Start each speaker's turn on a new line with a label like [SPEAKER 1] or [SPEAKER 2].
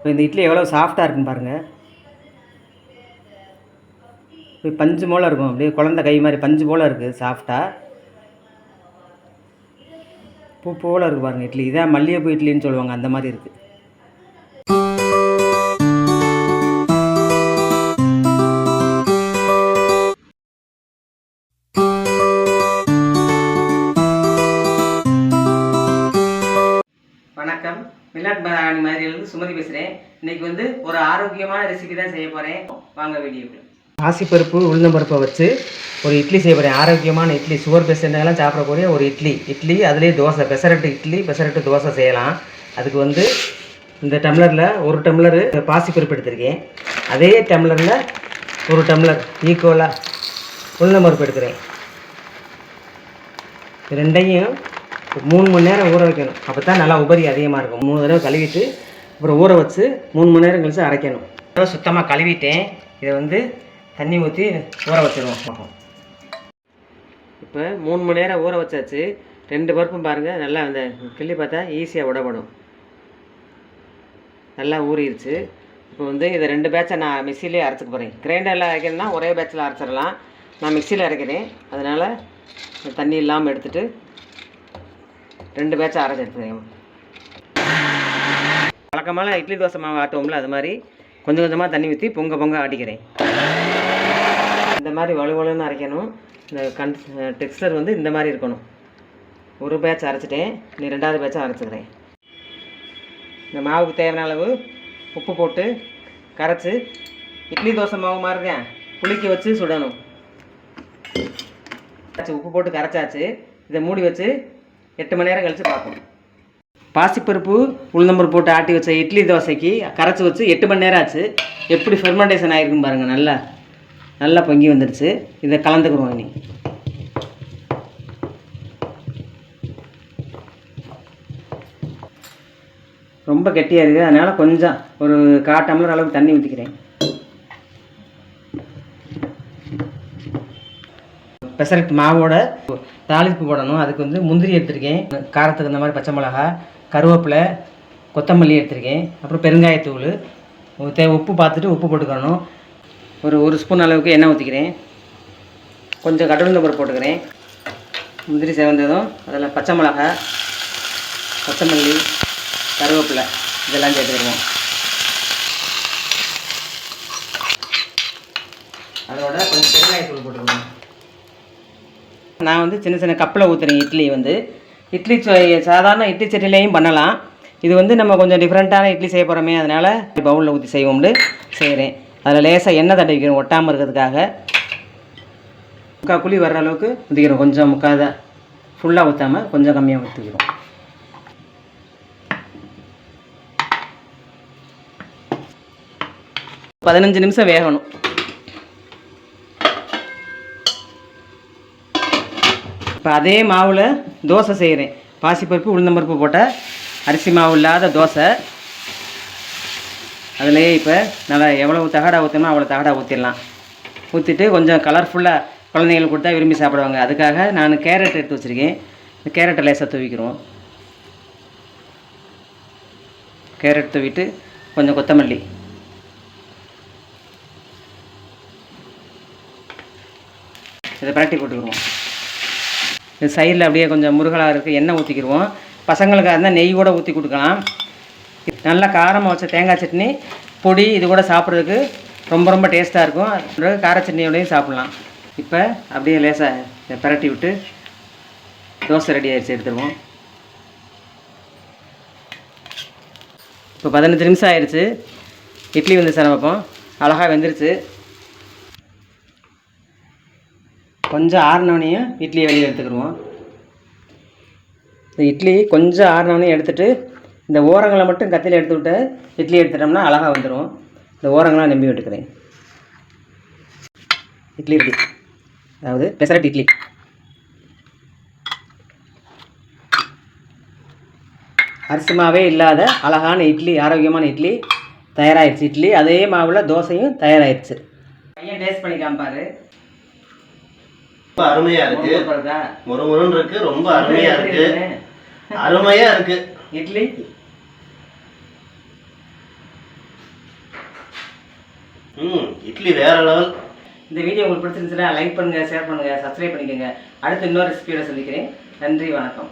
[SPEAKER 1] இப்போ இந்த இட்லி எவ்வளோ சாஃப்டாக இருக்குன்னு பாருங்கள் இப்போ பஞ்சு போல் இருக்கும். அப்படியே குழந்த கை மாதிரி பஞ்சு போல் இருக்குது சாஃப்டாக பூ போல் இருக்குது பாருங்கள் இட்லி. இதான் மல்லிகைப்பூ இட்லின்னு சொல்லுவாங்க அந்த மாதிரி இருக்குது பராணி சுமதி பேசுகிறேன் இன்னைக்கு வந்து ஒரு ஆரோக்கியமான ரெசிபி தான் செய்ய போகிறேன் வாங்க வீடியோக்குள்ள. பாசிப்பருப்பு உளுந்தம்பருப்பை வச்சு ஒரு இட்லி செய்ய போகிறேன் ஆரோக்கியமான இட்லி சுகர் பேஷண்ட்டெல்லாம் சாப்பிடக்கூடிய ஒரு இட்லி. இட்லி அதுலேயே தோசை பெசரட்டு இட்லி பெசரட்டு தோசை செய்யலாம். அதுக்கு வந்து இந்த டம்ளரில் ஒரு டம்ளர் பாசிப்பருப்பு எடுத்திருக்கேன். அதே டம்ளரில் ஒரு டம்ளர் ஈக்குவலாக உளுந்தம்பருப்பு எடுக்கிறேன். ரெண்டையும் மூணு மணி நேரம் ஊற வைக்கணும். அப்போ தான் நல்லா உபரி அதிகமாக இருக்கும். மூணு தடவை கழுவிட்டு அப்புறம் ஊற வச்சு மூணு மணி நேரம் கழிச்சு அரைக்கணும். தடவை சுத்தமாக கழுவிட்டேன். இதை வந்து தண்ணி ஊற்றி ஊற வச்சிருவோம். இப்போ மூணு மணி நேரம் ஊற வச்சாச்சு. ரெண்டு பருப்பும் பாருங்கள் நல்லா அந்த கிள்ளி பார்த்தா ஈஸியாக உடப்படும். நல்லா ஊறிடுச்சு இப்போ வந்து இதை ரெண்டு பேட்சை நான் மிக்சிலே அரைச்சிக்க போகிறேன் கிரைண்டரில் அரைக்கணும்னா ஒரே பேட்சில் அரைச்சிடலாம். நான் மிக்சியில் அரைக்கிறேன். அதனால் தண்ணி இல்லாமல் எடுத்துட்டு ரெண்டு பேட்சை அரைச்சி எடுத்துக்கிறேன். வழக்கமான இட்லி தோசை மாவு ஆட்டுவோம்ல அது மாதிரி கொஞ்சம் கொஞ்சமாக தண்ணி ஊற்றி பொங்க பொங்க ஆட்டிக்கிறேன். இந்த மாதிரி வலுவலுன்னு அரைக்கணும். இந்த கன் டெக்ஸ்டர் வந்து இந்த மாதிரி இருக்கணும். ஒரு பேட்ச் அரைச்சிட்டேன். நீ ரெண்டாவது பேட்சை அரைச்சிக்கிறேன். இந்த மாவுக்கு தேவையான அளவு உப்பு போட்டு கரைச்சி இட்லி தோசை மாவு மாதிரி தான் புளிக்க வச்சு சுடணும். கரைச்சி உப்பு போட்டு கரைச்சாச்சு. இதை மூடி வச்சு எட்டு மணி நேரம் கழித்து பார்ப்போம். பாசிப்பருப்பு உளுந்தம்பருப்பு போட்டு ஆட்டி வச்ச இட்லி தோசைக்கு கரைச்சி வச்சு எட்டு மணி நேரம் ஆச்சு. எப்படி ஃபெர்மெண்டேஷன் ஆகிருக்கும் பாருங்கள் நல்லா நல்லா பொங்கி வந்துடுச்சு. இதை கலந்துக்குருவோம் இனி. ரொம்ப கெட்டியாக இருக்குது. அதனால் கொஞ்சம் ஒரு கால் டம்ளர் அளவுக்கு தண்ணி ஊற்றிக்கிறேன் பெசரட் மாவோட தாளிப்பு போடணும். அதுக்கு வந்து முந்திரி எடுத்திருக்கேன். காரத்துக்கு இந்த மாதிரி பச்சை மிளகா கருவேப்பிலை கொத்தமல்லி எடுத்திருக்கேன். அப்புறம் பெருங்காயத்தூள். தே உப்பு பார்த்துட்டு உப்பு போட்டுக்கணும். ஒரு ஒரு ஸ்பூன் அளவுக்கு எண்ணெய் ஊற்றிக்கிறேன் கொஞ்சம் கடலுந்த பருப்பு போட்டுக்கிறேன். முந்திரி சேவந்ததும் அதில் பச்சை மிளகா கொத்தமல்லி கருவேப்பிலை இதெல்லாம் சேர்த்துக்கிடுவோம் அதோட கொஞ்சம் பெருங்காயத்தூள் போட்டுக்கணும். நான் வந்து சின்ன சின்ன கப்பில் ஊற்றுறேன் இட்லி வந்து. இட்லி ச- சாதாரண இட்லி சட்டிலையும் பண்ணலாம். இது வந்து நம்ம கொஞ்சம் டிஃப்ரெண்ட்டான இட்லி செய்ய போகிறோமே அதனால் பவுலில் ஊற்றி செய்வோம்னு செய்கிறேன் அதில் லேசாக எண்ணெய் தடவிக்கிறோம் ஒட்டாமல் இருக்கிறதுக்காக. முக்கால் குழி வர்ற அளவுக்கு ஊற்றிக்கிறோம் கொஞ்சம் முக்காத ஃபுல்லாக ஊற்றாமல் கொஞ்சம் கம்மியாக ஊற்றிக்கிறோம் பதினஞ்சு நிமிஷம் வேகணும். இப்போ அதே மாவில் தோசை செய்கிறேன் பாசிப்பருப்பு உளுந்தம்பருப்பு போட்ட அரிசி மாவு இல்லாத தோசை. அதுலேயே இப்போ நல்லா எவ்வளோ தகடா ஊற்றணுமோ அவ்வளோ தகடா ஊற்றிடலாம் ஊற்றிட்டு கொஞ்சம் கலர்ஃபுல்லாக குழந்தைங்களுக்கு கொடுத்தா விரும்பி சாப்பிடுவாங்க. அதுக்காக நான் கேரட் எடுத்து வச்சுருக்கேன். இந்த கேரட்டை லேசாக தூவிக்கிறோம். கேரட் தூவிட்டு கொஞ்சம் கொத்தமல்லி. இதை பரட்டி போட்டுக்கிடுவோம். சைடில் அப்படியே கொஞ்சம் முருகலாக இருக்குது எண்ணெய் ஊற்றிக்கிடுவோம். பசங்களுக்காக இருந்தால் நெய் கூட ஊற்றி கொடுக்கலாம். நல்லா காரமாக வச்ச தேங்காய் சட்னி பொடி இது கூட சாப்பிட்றதுக்கு ரொம்ப ரொம்ப டேஸ்ட்டாக இருக்கும். பிறகு கார சட்னியோடையும் சாப்பிட்லாம். இப்போ அப்படியே லேசாக பரட்டி பிரட்டி விட்டு தோசை ரெடி ஆகிடுச்சு எடுத்துருவோம். இப்போ பதினஞ்சு நிமிஷம் ஆயிடுச்சு. இட்லி வந்து சார் அழகாக வெந்துருச்சு. கொஞ்சம் ஆறினோனையும் இட்லியை வெளியே எடுத்துக்கிடுவோம். இந்த இட்லி கொஞ்சம் ஆறினோனையும் எடுத்துட்டு இந்த ஓரங்களை மட்டும் கத்தியில் எடுத்து விட்டு இட்லி எடுத்துட்டோம்னா அழகாக வந்துடும் இந்த ஓரங்களாக நம்பி விட்டுக்கிறேன். இட்லி ரெடி அதாவது பெசரட் இட்லி. அரிசி மாவே இல்லாத அழகான இட்லி ஆரோக்கியமான இட்லி தயாராகிடுச்சு இட்லி. அதே மாவில் தோசையும் தயாராகிடுச்சு பையன் டேஸ்ட் பண்ணி காமிப்பார்
[SPEAKER 2] அருமையா இருக்கு.
[SPEAKER 1] ஒரு
[SPEAKER 2] முருன்னு இருக்கு ரொம்ப அருமையா இருக்கு. அருமையா இருக்கு.
[SPEAKER 1] இட்லி?
[SPEAKER 2] ம் இட்லி வேற லெவல்.
[SPEAKER 1] இந்த வீடியோ உங்களுக்கு பிடிச்சிருந்துச்சுன்னா லைக் பண்ணுங்கள் ஷேர் பண்ணுங்கள் சப்ஸ்கிரைப் பண்ணிக்கோங்க. அடுத்து இன்னொரு ரெசிபியோட சந்திக்கிறேன் நன்றி வணக்கம்.